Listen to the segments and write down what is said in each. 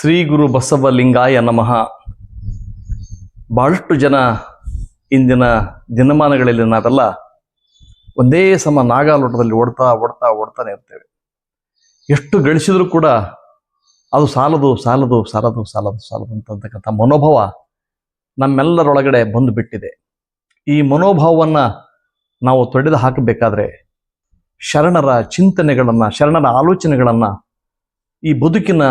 ಶ್ರೀ ಗುರು ಬಸವಲಿಂಗಾಯ ನಮಃ. ಬಹಳಷ್ಟು ಜನ ಇಂದಿನ ದಿನಮಾನಗಳಲ್ಲಿ ನಾವೆಲ್ಲ ಒಂದೇ ಸಮ ನಾಗಾಲೋಟದಲ್ಲಿ ಓಡ್ತಾ ಓಡ್ತಾ ಓಡ್ತಾನೆ ಇರ್ತೇವೆ. ಎಷ್ಟು ಗಳಿಸಿದರೂ ಕೂಡ ಅದು ಸಾಲದು ಸಾಲದು ಸಾಲದು ಸಾಲದು ಸಾಲದು ಅಂತಕ್ಕಂಥ ಮನೋಭಾವ ನಮ್ಮೆಲ್ಲರೊಳಗಡೆ ಬಂದು ಬಿಟ್ಟಿದೆ. ಈ ಮನೋಭಾವವನ್ನು ನಾವು ತೊಡೆದು ಹಾಕಬೇಕಾದ್ರೆ ಶರಣರ ಚಿಂತನೆಗಳನ್ನು, ಶರಣರ ಆಲೋಚನೆಗಳನ್ನು ಈ ಬದುಕಿನ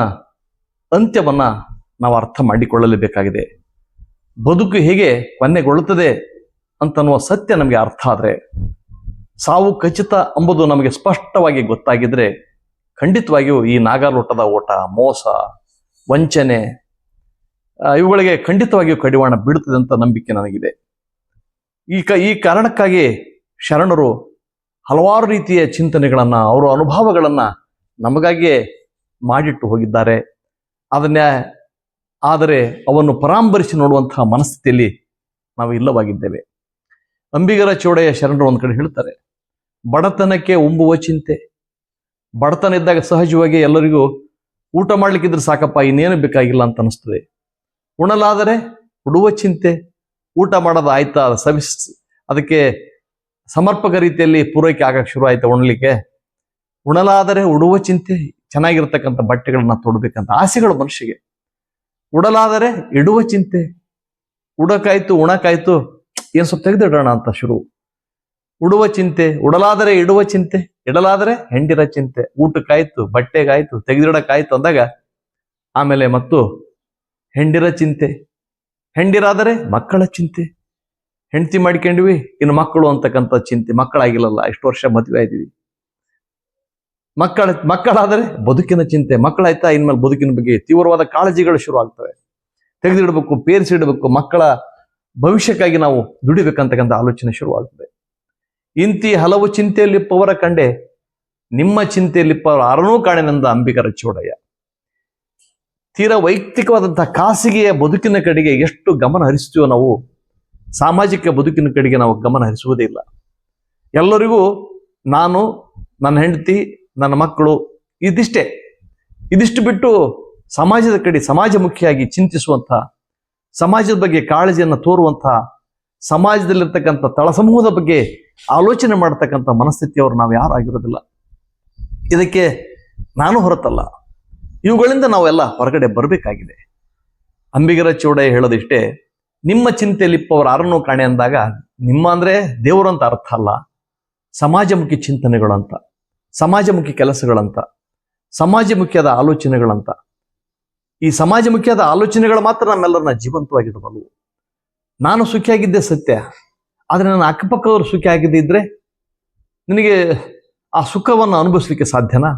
ಅಂತ್ಯವನ್ನ ನಾವು ಅರ್ಥ ಮಾಡಿಕೊಳ್ಳಲೇಬೇಕಾಗಿದೆ. ಬದುಕು ಹೇಗೆ ಕೊನೆಗೊಳ್ಳುತ್ತದೆ ಅಂತನ್ನುವ ಸತ್ಯ ನಮಗೆ ಅರ್ಥ ಆದರೆ, ಸಾವು ಖಚಿತ ಎಂಬುದು ನಮಗೆ ಸ್ಪಷ್ಟವಾಗಿ ಗೊತ್ತಾಗಿದ್ರೆ ಖಂಡಿತವಾಗಿಯೂ ಈ ನಾಗಾಲೋಟದ ಓಟ, ಮೋಸ, ವಂಚನೆ ಇವುಗಳಿಗೆ ಖಂಡಿತವಾಗಿಯೂ ಕಡಿವಾಣ ಬೀಳುತ್ತದೆ ಅಂತ ನಂಬಿಕೆ ನನಗಿದೆ. ಈ ಕ ಈ ಕಾರಣಕ್ಕಾಗಿ ಶರಣರು ಹಲವಾರು ರೀತಿಯ ಚಿಂತನೆಗಳನ್ನ, ಅವರ ಅನುಭವಗಳನ್ನ ನಮಗಾಗಿಯೇ ಮಾಡಿಟ್ಟು ಹೋಗಿದ್ದಾರೆ. ಅದನ್ನ ಆದರೆ ಅವನ್ನು ಪರಾಂಬರಿಸಿ ನೋಡುವಂತಹ ಮನಸ್ಥಿತಿಯಲ್ಲಿ ನಾವು ಇಲ್ಲವಾಗಿದ್ದೇವೆ. ಅಂಬಿಗರ ಚೌಡೆಯ ಶರಣರು ಒಂದು ಕಡೆ ಹೇಳ್ತಾರೆ, ಬಡತನಕ್ಕೆ ಉಂಬುವ ಚಿಂತೆ, ಬಡತನ ಇದ್ದಾಗ ಸಹಜವಾಗಿ ಎಲ್ಲರಿಗೂ ಊಟ ಮಾಡ್ಲಿಕ್ಕಿದ್ರೆ ಸಾಕಪ್ಪ, ಇನ್ನೇನು ಬೇಕಾಗಿಲ್ಲ ಅಂತ ಅನಿಸ್ತದೆ. ಉಣಲಾದರೆ ಉಡುವ ಚಿಂತೆ, ಊಟ ಮಾಡೋದು ಆಯ್ತಾ, ಸವಿಸ್, ಅದಕ್ಕೆ ಸಮರ್ಪಕ ರೀತಿಯಲ್ಲಿ ಪೂರೈಕೆ ಆಗಕ್ಕೆ ಶುರು ಆಯ್ತಾ ಉಣ್ಲಿಕ್ಕೆ? ಉಣಲಾದರೆ ಉಡುವ ಚಿಂತೆ, ಚೆನ್ನಾಗಿರ್ತಕ್ಕಂಥ ಬಟ್ಟೆಗಳನ್ನ ತೊಡಬೇಕಂತ ಆಸೆಗಳು ಮನುಷ್ಯಗೆ. ಉಡಲಾದರೆ ಇಡುವ ಚಿಂತೆ ಉಡಕಾಯ್ತು ಉಣಕಾಯ್ತು, ಏನ್ ಸ್ವಲ್ಪ ತೆಗೆದಿಡೋಣ ಅಂತ ಶುರು. ಉಡುವ ಚಿಂತೆ ಉಡಲಾದರೆ ಇಡುವ ಚಿಂತೆ, ಇಡಲಾದರೆ ಹೆಂಡಿರ ಚಿಂತೆ. ಊಟಕ್ಕಾಯ್ತು, ಬಟ್ಟೆಗಾಯ್ತು, ತೆಗೆದಿಡಕ್ಕಾಯ್ತು ಅಂದಾಗ ಆಮೇಲೆ ಮತ್ತು ಹೆಂಡಿರ ಚಿಂತೆ. ಹೆಂಡಿರಾದರೆ ಮಕ್ಕಳ ಚಿಂತೆ. ಹೆಂಡತಿ ಮಾಡ್ಕೊಂಡ್ವಿ, ಇನ್ನು ಮಕ್ಕಳು ಅಂತಕ್ಕಂಥ ಚಿಂತೆ. ಮಕ್ಕಳಾಗಿಲ್ಲಲ್ಲ, ಇಷ್ಟು ವರ್ಷ ಮದುವೆ ಆಯ್ತೀವಿ. ಮಕ್ಕಳ, ಮಕ್ಕಳಾದರೆ ಬದುಕಿನ ಚಿಂತೆ. ಮಕ್ಕಳಾಯ್ತಾ ಇನ್ಮೇಲೆ ಬದುಕಿನ ಬಗ್ಗೆ ತೀವ್ರವಾದ ಕಾಳಜಿಗಳು ಶುರು ಆಗ್ತವೆ. ತೆಗೆದಿಡಬೇಕು, ಪೇರಿಸಿಡಬೇಕು, ಮಕ್ಕಳ ಭವಿಷ್ಯಕ್ಕಾಗಿ ನಾವು ದುಡಿಬೇಕಂತಕ್ಕಂಥ ಆಲೋಚನೆ ಶುರುವಾಗ್ತದೆ. ಇಂತಿ ಹಲವು ಚಿಂತೆಯಲ್ಲಿಪ್ಪವರ ಕಂಡೆ, ನಿಮ್ಮ ಚಿಂತೆಯಲ್ಲಿಪ್ಪವರ ಅರನೂ ಕಾಣೆನೆಂದ ಅಂಬಿಕರ ಚೋಡಯ್ಯ. ತೀರಾ ವೈಯಕ್ತಿಕವಾದಂತಹ ಖಾಸಗಿಯ ಬದುಕಿನ ಕಡೆಗೆ ಎಷ್ಟು ಗಮನ ಹರಿಸ್ತೀವೋ ನಾವು, ಸಾಮಾಜಿಕ ಬದುಕಿನ ಕಡೆಗೆ ನಾವು ಗಮನ ಹರಿಸುವುದೇ ಇಲ್ಲ. ಎಲ್ಲರಿಗೂ ನಾನು, ನನ್ನ ಹೆಂಡತಿ ನನ್ನ ಮಕ್ಕಳು ಇದಿಷ್ಟೇ. ಇದಿಷ್ಟು ಬಿಟ್ಟು ಸಮಾಜದ ಕಡೆ ಸಮಾಜಮುಖಿಯಾಗಿ ಚಿಂತಿಸುವಂಥ, ಸಮಾಜದ ಬಗ್ಗೆ ಕಾಳಜಿಯನ್ನು ತೋರುವಂಥ, ಸಮಾಜದಲ್ಲಿರ್ತಕ್ಕಂಥ ತಳಸಮೂಹದ ಬಗ್ಗೆ ಆಲೋಚನೆ ಮಾಡತಕ್ಕಂಥ ಮನಸ್ಥಿತಿಯವರು ನಾವು ಯಾರು ಆಗಿರೋದಿಲ್ಲ ಇದಕ್ಕೆ ನಾನು ಹೊರತಲ್ಲ. ಇವುಗಳಿಂದ ನಾವೆಲ್ಲ ಹೊರಗಡೆ ಬರಬೇಕಾಗಿದೆ. ಅಂಬಿಗರ ಚೌಡ ಹೇಳೋದಿಷ್ಟೇ ನಿಮ್ಮ ಚಿಂತೆಯಲ್ಲಿಪ್ಪವರ ಆರನ್ನು ಕಾಣೆ ಅಂದಾಗ ನಿಮ್ಮ ಅಂದ್ರೆ ದೇವರು ಅಂತ ಅರ್ಥ ಅಲ್ಲ. ಸಮಾಜಮುಖಿ ಚಿಂತನೆಗಳು ಅಂತ. ಸಮಾಜಮುಖಿ ಕೆಲಸಗಳಂತ, ಸಮಾಜಮುಖಿಯಾದ ಆಲೋಚನೆಗಳಂತ. ಈ ಸಮಾಜಮುಖಿಯಾದ ಆಲೋಚನೆಗಳು ಮಾತ್ರ ನಮ್ಮೆಲ್ಲರನ್ನ ಜೀವಂತವಾಗಿಡಬಲ್ಲವು. ನಾನು ಸುಖಿಯಾಗಿದ್ದೆ ಸತ್ಯ, ಆದರೆ ನನ್ನ ಅಕ್ಕಪಕ್ಕದವರು ಸುಖಿಯಾಗಿದ್ದಿದ್ರೆ ನಿನಗೆ ಆ ಸುಖವನ್ನು ಅನುಭವಿಸ್ಲಿಕ್ಕೆ ಸಾಧ್ಯನಾ?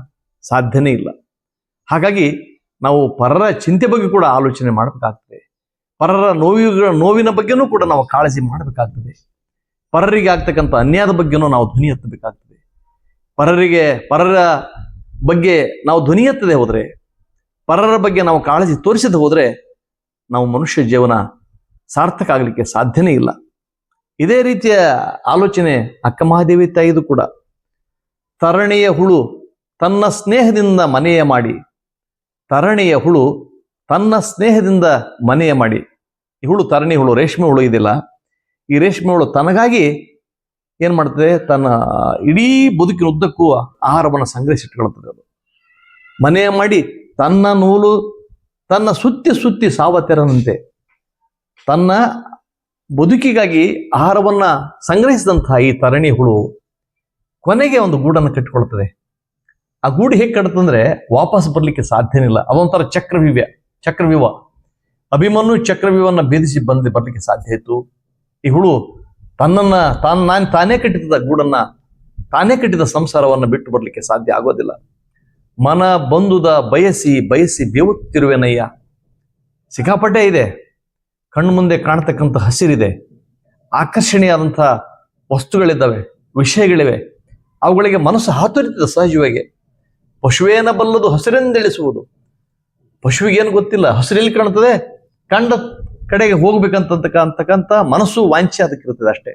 ಸಾಧ್ಯನೇ ಇಲ್ಲ. ಹಾಗಾಗಿ ನಾವು ಪರರ ಚಿಂತೆ ಬಗ್ಗೆ ಕೂಡ ಆಲೋಚನೆ ಮಾಡಬೇಕಾಗ್ತದೆ. ಪರರ ನೋವಿಗಳ, ನೋವಿನ ಬಗ್ಗೆನೂ ಕೂಡ ನಾವು ಕಾಳಜಿ ಮಾಡಬೇಕಾಗ್ತದೆ. ಪರರಿಗೆ ಆಗ್ತಕ್ಕಂಥ ಅನ್ಯಾಯದ ಬಗ್ಗೆನೂ ನಾವು ಧ್ವನಿ ಎತ್ತಬೇಕಾಗ್ತದೆ. ಪರರಿಗೆ, ಪರರ ಬಗ್ಗೆ ನಾವು ಧ್ವನಿ ಎತ್ತದೆ ಹೋದರೆ, ಪರರ ಬಗ್ಗೆ ನಾವು ಕಾಳಜಿ ತೋರಿಸದೆ ಹೋದರೆ, ನಾವು ಮನುಷ್ಯ ಜೀವನ ಸಾರ್ಥಕ ಆಗಲಿಕ್ಕೆ ಸಾಧ್ಯನೇ ಇಲ್ಲ. ಇದೇ ರೀತಿಯ ಆಲೋಚನೆ ಅಕ್ಕ ಮಹಾದೇವಿ ತಾಯಿದು ಕೂಡ. ತರಣೆಯ ಹುಳು ತನ್ನ ಸ್ನೇಹದಿಂದ ಮನೆಯ ಮಾಡಿ. ತರಣೆಯ ಹುಳು ತನ್ನ ಸ್ನೇಹದಿಂದ ಮನೆಯ ಮಾಡಿ. ಈ ಹುಳು ತರಣಿ ಹುಳು, ರೇಷ್ಮೆ ಹುಳು ಇದಿಲ್ಲ ಈ ರೇಷ್ಮೆ ಹುಳು ತನಗಾಗಿ ಏನ್ ಮಾಡ್ತದೆ? ತನ್ನ ಇಡೀ ಬದುಕಿನ ಉದ್ದಕ್ಕೂ ಆಹಾರವನ್ನು ಸಂಗ್ರಹಿಸಿಟ್ಕೊಳ್ತದೆ ಅದು. ಮನೆಯ ಮಾಡಿ, ತನ್ನ ನೂಲು, ತನ್ನ ಸುತ್ತಿ ಸುತ್ತಿ ಸಾವತೆರನಂತೆ ತನ್ನ ಬದುಕಿಗಾಗಿ ಆಹಾರವನ್ನ ಸಂಗ್ರಹಿಸಿದಂತಹ ಈ ತರಣಿ ಹುಳು ಕೊನೆಗೆ ಒಂದು ಗೂಡನ್ನು ಕಟ್ಟಿಕೊಳ್ತದೆ. ಆ ಗೂಡು ಹೇಗೆ ಕಟ್ತಂದ್ರೆ ವಾಪಸ್ ಬರಲಿಕ್ಕೆ ಸಾಧ್ಯನೇ ಇಲ್ಲ. ಅದೊಂಥರ ಚಕ್ರವ್ಯೂಹ ಚಕ್ರವ್ಯೂಹ. ಅಭಿಮನ್ಯು ಚಕ್ರವ್ಯೂಹವನ್ನು ಭೇದಿಸಿ ಬಂದು ಬರ್ಲಿಕ್ಕೆ ಸಾಧ್ಯ ಇತ್ತು. ಈ ಹುಳು ತನ್ನನ್ನ ತಾನು ನಾನು ತಾನೇ ಕಟ್ಟಿದ ಗೂಡನ್ನ, ತಾನೇ ಕಟ್ಟಿದ ಸಂಸಾರವನ್ನು ಬಿಟ್ಟು ಬರಲಿಕ್ಕೆ ಸಾಧ್ಯ ಆಗೋದಿಲ್ಲ. ಮನ ಬಂದುದ ಬಯಸಿ ಬಯಸಿ ಬೇವುತ್ತಿರುವೆನಯ್ಯ. ಸಿಕ್ಕಾಪಟ್ಟೆ ಇದೆ. ಕಣ್ಣು ಮುಂದೆ ಕಾಣ್ತಕ್ಕಂಥ ಹಸಿರಿದೆ. ಆಕರ್ಷಣೀಯಾದಂಥ ವಸ್ತುಗಳಿದ್ದಾವೆ, ವಿಷಯಗಳಿವೆ. ಅವುಗಳಿಗೆ ಮನಸ್ಸು ಹಾತೊರಿತದೆ ಸಹಜವಾಗಿ. ಪಶುವೇನ ಬಲ್ಲದು ಹಸಿರೆಂದೆಳಿಸುವುದು. ಪಶುವಿಗೇನು ಗೊತ್ತಿಲ್ಲ, ಹಸಿರೆಲ್ಲಿ ಕಾಣ್ತದೆ, ಕಂಡ ಕಡೆಗೆ ಹೋಗ್ಬೇಕಂತಕ್ಕ ಅಂತಕ್ಕಂಥ ಮನಸ್ಸು ಅದಕ್ಕೆ ಇರ್ತದೆ ಅಷ್ಟೇ.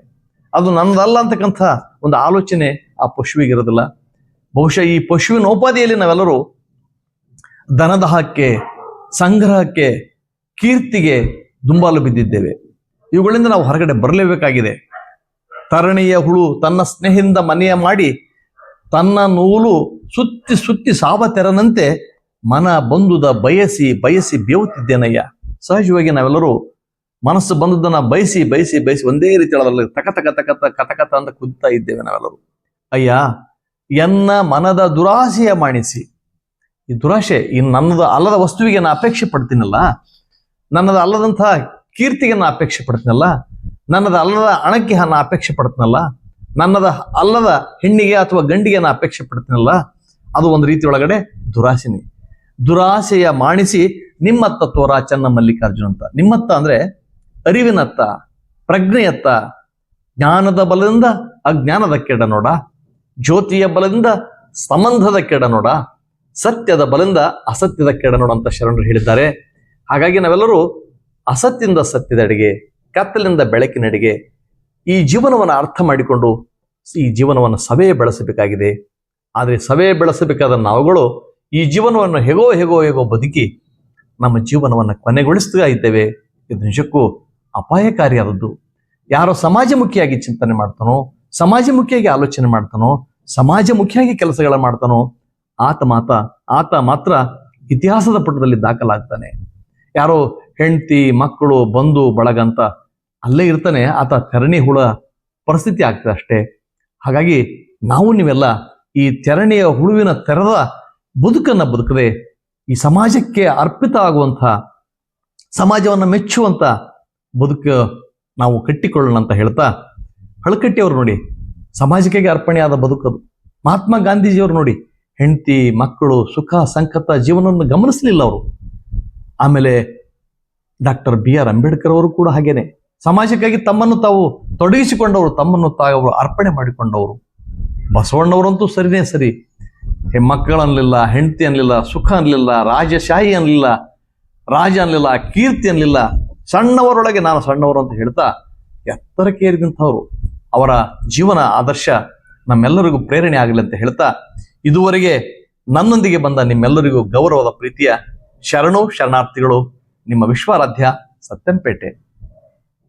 ಅದು ನನ್ನದಲ್ಲ ಅಂತಕ್ಕಂಥ ಒಂದು ಆಲೋಚನೆ ಆ ಪಶುವಿಗಿರೋದಿಲ್ಲ ಬಹುಶಃ ಈ ಪಶುವಿನ ಉಪಾಧಿಯಲ್ಲಿ ನಾವೆಲ್ಲರೂ ದನದಾಹಕ್ಕೆ, ಸಂಗ್ರಹಕ್ಕೆ, ಕೀರ್ತಿಗೆ ದುಂಬಾಲು ಬಿದ್ದಿದ್ದೇವೆ. ಇವುಗಳಿಂದ ನಾವು ಹೊರಗಡೆ ಬರಲೇಬೇಕಾಗಿದೆ. ತರಣಿಯ ಹುಳು ತನ್ನ ಸ್ನೇಹದಿಂದ ಮನೆಯ ಮಾಡಿ ತನ್ನ ನೂಲು ಸುತ್ತಿ ಸುತ್ತಿ ಸಾವ ತೆರನಂತೆ ಮನ ಬಂದುದ ಬಯಸಿ ಬಯಸಿ ಬೇವುತ್ತಿದ್ದೇನಯ್ಯ? ಸಹಜವಾಗಿ ನಾವೆಲ್ಲರೂ ಮನಸ್ಸು ಬಂದದ್ದನ್ನ ಬಯಸಿ ಬಯಸಿ ಬಯಸಿ ಒಂದೇ ರೀತಿ ಅದರಲ್ಲಿ ತಕ ತಕ ತಕ ಕತ ಅಂತ ಕುದಿತಾ ಇದ್ದೇವೆ ನಾವೆಲ್ಲರೂ. ಅಯ್ಯ, ಎನ್ನ ಮನದ ದುರಾಸೆಯ ಮಾಣಿಸಿ ಈ ದುರಾಶೆ ಈ ನನ್ನದ ಅಲ್ಲದ ವಸ್ತುವಿಗೆ ನಾನು ಅಪೇಕ್ಷೆ ಪಡ್ತೀನಲ್ಲ? ನನ್ನದ ಅಲ್ಲದಂತಹ ಕೀರ್ತಿಗೆ ನಾನು ಅಪೇಕ್ಷೆ ಪಡ್ತೀನಲ್ಲ? ನನ್ನದ ಅಲ್ಲದ ಹಣಕ್ಕೆ ನಾನು ಅಪೇಕ್ಷೆ ಪಡ್ತೀನಲ್ಲ? ನನ್ನದ ಅಲ್ಲದ ಹೆಣ್ಣಿಗೆ ಅಥವಾ ಗಂಡಿಗೆ ನಾನು ಅಪೇಕ್ಷೆ ಪಡ್ತೀನಲ್ಲ? ಅದು ಒಂದು ರೀತಿ ಒಳಗಡೆ ದುರಾಸೆನೆ. ದುರಾಸೆಯ ಮಾಣಿಸಿ ನಿಮ್ಮತ್ತ ತೋರ ಚೆನ್ನ ಮಲ್ಲಿಕಾರ್ಜುನ ಅಂತ. ನಿಮ್ಮತ್ತ ಅಂದ್ರೆ ಅರಿವಿನತ್ತ, ಪ್ರಜ್ಞೆಯತ್ತ, ಜ್ಞಾನದ ಬಲದಿಂದ, ಅಜ್ಞಾನದ ಕೆಡ ನೋಡ. ಜ್ಯೋತಿಯ ಬಲದಿಂದ, ಸಂಬಂಧದ ಕೆಡ ನೋಡ. ಸತ್ಯದ ಬಲದಿಂದ, ಅಸತ್ಯದ ಕೆಡ ನೋಡ ಅಂತ ಶರಣರು ಹೇಳಿದ್ದಾರೆ. ಹಾಗಾಗಿ ನಾವೆಲ್ಲರೂ ಅಸತ್ಯದಿಂದ ಸತ್ಯದ ಅಡಿಗೆ ಕತ್ತಲಿಂದ ಬೆಳಕಿನಡಿಗೆ ಈ ಜೀವನವನ್ನು ಅರ್ಥ ಮಾಡಿಕೊಂಡು ಈ ಜೀವನವನ್ನು ಸಭೆ ಬೆಳೆಸಬೇಕಾಗಿದೆ. ಆದರೆ ಸಭೆ ಬೆಳೆಸಬೇಕಾದ ನಾವುಗಳು ಈ ಜೀವನವನ್ನು ಹೇಗೋ ಹೇಗೋ ಹೇಗೋ ಬದುಕಿ ನಮ್ಮ ಜೀವನವನ್ನು ಕೊನೆಗೊಳಿಸ್ತಾ ಇದ್ದೇವೆ. ಇದು ನಿಜಕ್ಕೂ ಅಪಾಯಕಾರಿಯಾದದ್ದು. ಯಾರೋ ಸಮಾಜಮುಖಿಯಾಗಿ ಚಿಂತನೆ ಮಾಡ್ತಾನೋ, ಸಮಾಜಮುಖಿಯಾಗಿ ಆಲೋಚನೆ ಮಾಡ್ತಾನೋ, ಸಮಾಜಮುಖಿಯಾಗಿ ಕೆಲಸಗಳ ಮಾಡ್ತಾನೋ, ಆತ ಮಾತ, ಆತ ಮಾತ್ರ ಇತಿಹಾಸದ ಪುಟದಲ್ಲಿ ದಾಖಲಾಗ್ತಾನೆ. ಯಾರೋ ಹೆಂಡತಿ, ಮಕ್ಕಳು, ಬಂಧು, ಬಳಗ ಅಂತ ಅಲ್ಲೇ ಇರ್ತಾನೆ, ಆತ ತೆರಣಿ ಹುಳ ಪರಿಸ್ಥಿತಿ ಆಗ್ತದೆ ಅಷ್ಟೇ. ಹಾಗಾಗಿ ನಾವು ನೀವೆಲ್ಲ ಈ ತೆರಣಿಯ ಹುಳುವಿನ ತೆರೆದ ಬದುಕನ್ನ ಬದುಕದೆ ಈ ಸಮಾಜಕ್ಕೆ ಅರ್ಪಿತ ಆಗುವಂಥ, ಸಮಾಜವನ್ನು ಮೆಚ್ಚುವಂತ ಬದುಕು ನಾವು ಕಟ್ಟಿಕೊಳ್ಳೋಣ ಅಂತ ಹೇಳ್ತಾ ಹಳಕಟ್ಟಿಯವರು ನೋಡಿ ಸಮಾಜಕ್ಕೆ ಅರ್ಪಣೆಯಾದ ಬದುಕದು. ಮಹಾತ್ಮ ಗಾಂಧೀಜಿಯವರು ನೋಡಿ, ಹೆಂಡತಿ, ಮಕ್ಕಳು, ಸುಖ, ಸಂಕಟ, ಜೀವನವನ್ನು ಗಮನಿಸಲಿಲ್ಲ ಅವರು. ಆಮೇಲೆ ಡಾಕ್ಟರ್ ಬಿ ಆರ್ ಅಂಬೇಡ್ಕರ್ ಅವರು ಕೂಡ ಹಾಗೇನೆ. ಸಮಾಜಕ್ಕಾಗಿ ತಮ್ಮನ್ನು ತಾವು ತೊಡಗಿಸಿಕೊಂಡವರು, ತಮ್ಮನ್ನು ತಾವು ಅರ್ಪಣೆ ಮಾಡಿಕೊಂಡವರು. ಬಸವಣ್ಣವರಂತೂ ಸರಿನೇ ಸರಿ. ಮಕ್ಕಳು ಅನ್ಲಿಲ್ಲ, ಹೆಂಡತಿ ಅನ್ಲಿಲ್ಲ, ಸುಖ ಅನ್ಲಿಲ್ಲ, ರಾಜಶಾಹಿ ಅನ್ಲಿಲ್ಲ, ರಾಜ ಅನ್ಲಿಲ್ಲ, ಕೀರ್ತಿ ಅನ್ಲಿಲ್ಲ, ಸಣ್ಣವರೊಳಗೆ ನಾನು ಸಣ್ಣವರು ಅಂತ ಹೇಳ್ತಾ ಎತ್ತರಕ್ಕೆ ಏರಿದಂಥವ್ರು ಅವರ ಜೀವನ, ಆದರ್ಶ ನಮ್ಮೆಲ್ಲರಿಗೂ ಪ್ರೇರಣೆ ಆಗಲಿ ಅಂತ ಹೇಳ್ತಾ ಇದುವರೆಗೆ ನನ್ನೊಂದಿಗೆ ಬಂದ ನಿಮ್ಮೆಲ್ಲರಿಗೂ ಗೌರವದ ಪ್ರೀತಿಯ ಶರಣು, ಶರಣಾರ್ಥಿಗಳು ನಿಮ್ಮ ವಿಶ್ವಾರಾಧ್ಯ ಸತ್ಯಂಪೇಟೆ.